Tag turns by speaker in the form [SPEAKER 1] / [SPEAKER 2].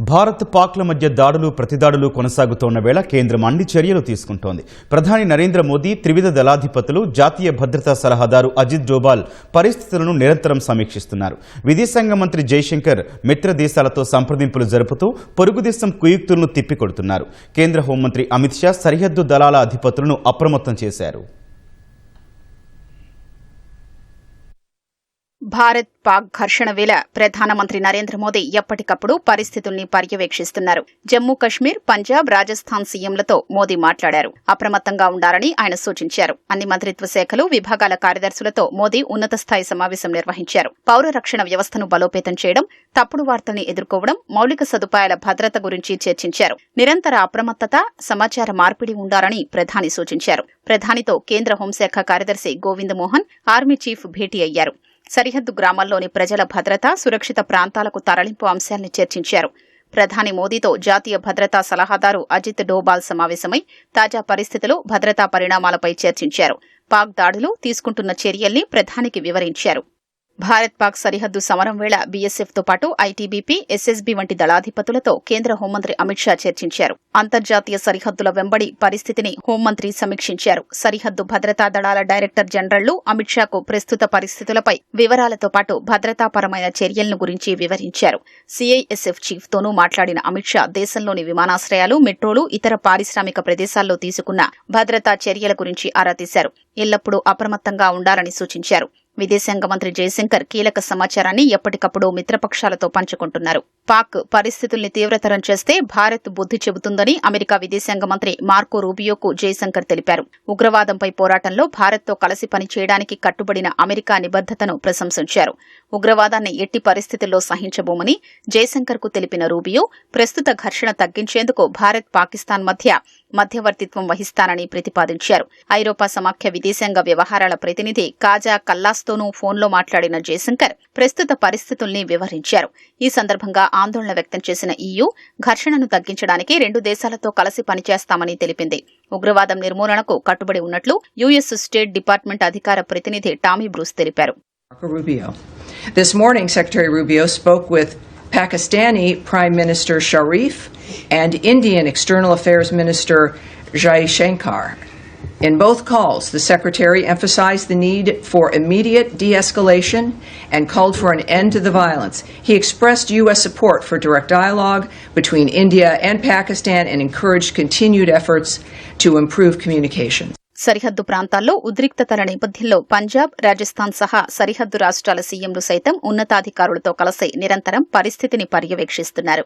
[SPEAKER 1] భారత్ పాక్ల మధ్య దాడులు ప్రతిదాడులు కొనసాగుతోన్న వేళ కేంద్రం అన్ని చర్యలు తీసుకుంటోంది. ప్రధాని నరేంద్ర మోదీ త్రివిధ దళాధిపతులు జాతీయ భద్రతా సలహాదారు అజిత్ డోబాల్ పరిస్థితులను నిరంతరం సమీక్షిస్తున్నారు. విదేశాంగ మంత్రి జైశంకర్ మిత్ర దేశాలతో సంప్రదింపులు జరుపుతూ పొరుగుదేశం కుయుక్తులను తిప్పికొడుతున్నారు. కేంద్ర హోంమంత్రి అమిత్ షా సరిహద్దు దళాల అధిపతులను అప్రమత్తం చేశారు.
[SPEAKER 2] భారత్ పాక్ ఘర్షణ వేళ ప్రధానమంత్రి నరేంద్ర మోదీ ఎప్పటికప్పుడు పరిస్థితుల్ని పర్యవేక్షిస్తున్నారు. జమ్మూ కశ్మీర్ పంజాబ్ రాజస్థాన్ సీఎంలతో మోదీ మాట్లాడారు. అప్రమత్తంగా ఉండాలని ఆయన సూచించారు. అన్ని మంత్రిత్వ శాఖలు విభాగాల కార్యదర్శులతో మోదీ ఉన్నత స్థాయి సమావేశం నిర్వహించారు. పౌర రక్షణ వ్యవస్థను బలోపేతం చేయడం తప్పుడు వార్తల్ని ఎదుర్కోవడం మౌలిక సదుపాయాల భద్రత గురించి చర్చించారు. నిరంతర అప్రమత్తత సమాచార మార్పిడి ఉండాలని ప్రధాని సూచించారు. ప్రధానితో కేంద్ర హోంశాఖ కార్యదర్శి గోవింద్ మోహన్ ఆర్మీ చీఫ్ భేటీ అయ్యారు. సరిహద్దు గ్రామాల్లోని ప్రజల భద్రత సురక్షిత ప్రాంతాలకు తరలింపు అంశాల్ని చర్చించారు. ప్రధాని మోదీతో జాతీయ భద్రతా సలహాదారు అజిత్ డోబాల్ సమావేశమై తాజా పరిస్థితులు భద్రతా పరిణామాలపై చర్చించారు. పాక్ దాడులు తీసుకుంటున్న చర్యల్ని ప్రధానికి వివరించారు. భారత్ పాక్ సరిహద్దు సమరం వేళ బీఎస్ఎఫ్తో పాటు ఐటీబీపీ ఎస్ఎస్బీ వంటి దళాధిపతులతో కేంద్ర హోంమంత్రి అమిత్ షా చర్చించారు. అంతర్జాతీయ సరిహద్దుల వెంబడి పరిస్థితిని హోంమంత్రి సమీక్షించారు. సరిహద్దు భద్రతా దళాల డైరెక్టర్ జనరళ్ళు అమిత్ షాకు ప్రస్తుత పరిస్థితులపై వివరాలతో పాటు భద్రతాపరమైన చర్యలను గురించి వివరించారు. సీఐఎస్ఎఫ్ చీఫ్తోనూ మాట్లాడిన అమిత్ షా దేశంలోని విమానాశ్రయాలు మెట్రోలు ఇతర పారిశ్రామిక ప్రదేశాల్లో తీసుకున్న భద్రతా చర్యల గురించి ఆరా తీశారు. ఎల్లప్పుడూ అప్రమత్తంగా ఉండాలని సూచించారు. విదేశాంగ మంత్రి జయశంకర్ కీలక సమాచారాన్ని ఎప్పటికప్పుడు మిత్రపక్షాలతో పంచుకుంటున్నారు. పాక్ పరిస్థితుల్ని తీవ్రతరం చేస్తే భారత్ బుద్ధి చెబుతుందని అమెరికా విదేశాంగ మంత్రి మార్కో రూబియోకు జయశంకర్ తెలిపారు. ఉగ్రవాదంపై పోరాటంలో భారత్తో కలిసి పనిచేయడానికి కట్టుబడిన అమెరికా నిబద్దతను ప్రశంసించారు. ఉగ్రవాదాన్ని ఎట్టి పరిస్థితుల్లో సహించబోమని జయశంకర్కు తెలిపిన రూబియో ప్రస్తుత ఘర్షణ తగ్గించేందుకు భారత్ పాకిస్తాన్ మధ్య మధ్యవర్తిత్వం వహిస్తానని ప్రతిపాదించారు. ఐరోపా సమాఖ్య విదేశాంగ వ్యవహారాల ప్రతినిధి కాజా కల్లాస్ తోనూ ఫోన్లో మాట్లాడిన జయశంకర్ ప్రస్తుత పరిస్థితుల్ని వివరించారు. ఈ సందర్భంగా ఆందోళన వ్యక్తం చేసిన ఈయూ ఘర్షణను తగ్గించడానికి రెండు దేశాలతో కలిసి పనిచేస్తామని తెలిపింది. ఉగ్రవాదం నిర్మూలనకు కట్టుబడి ఉన్నట్లు యుఎస్ స్టేట్ డిపార్ట్మెంట్ అధికార ప్రతినిధి టామీ బ్రూస్ తెలిపారు.
[SPEAKER 3] This morning, Secretary Rubio spoke with Pakistani Prime Minister Sharif and Indian External Affairs Minister Jai Shankar. In both calls, the Secretary emphasized the need for immediate de escalation and called for an end to the violence. He expressed U.S. support for direct dialogue between India and Pakistan and encouraged continued efforts to improve communications.
[SPEAKER 2] సరిహద్దు ప్రాంతాల్లో ఉద్రిక్తతల నేపథ్యంలో పంజాబ్ రాజస్థాన్ సహా సరిహద్దు రాష్ట్రాల సీఎంలు సైతం ఉన్నతాధికారులతో కలిసి నిరంతరం పరిస్థితిని పర్యవేక్షిస్తున్నారు